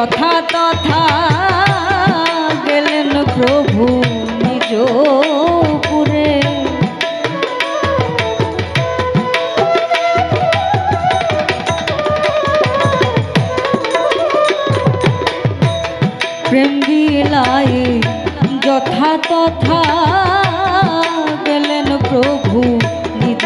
যথা তথা গেলেন প্রভু নিজ পুরে প্রেম দিলাই যথা তথা গেলেন প্রভু নিজ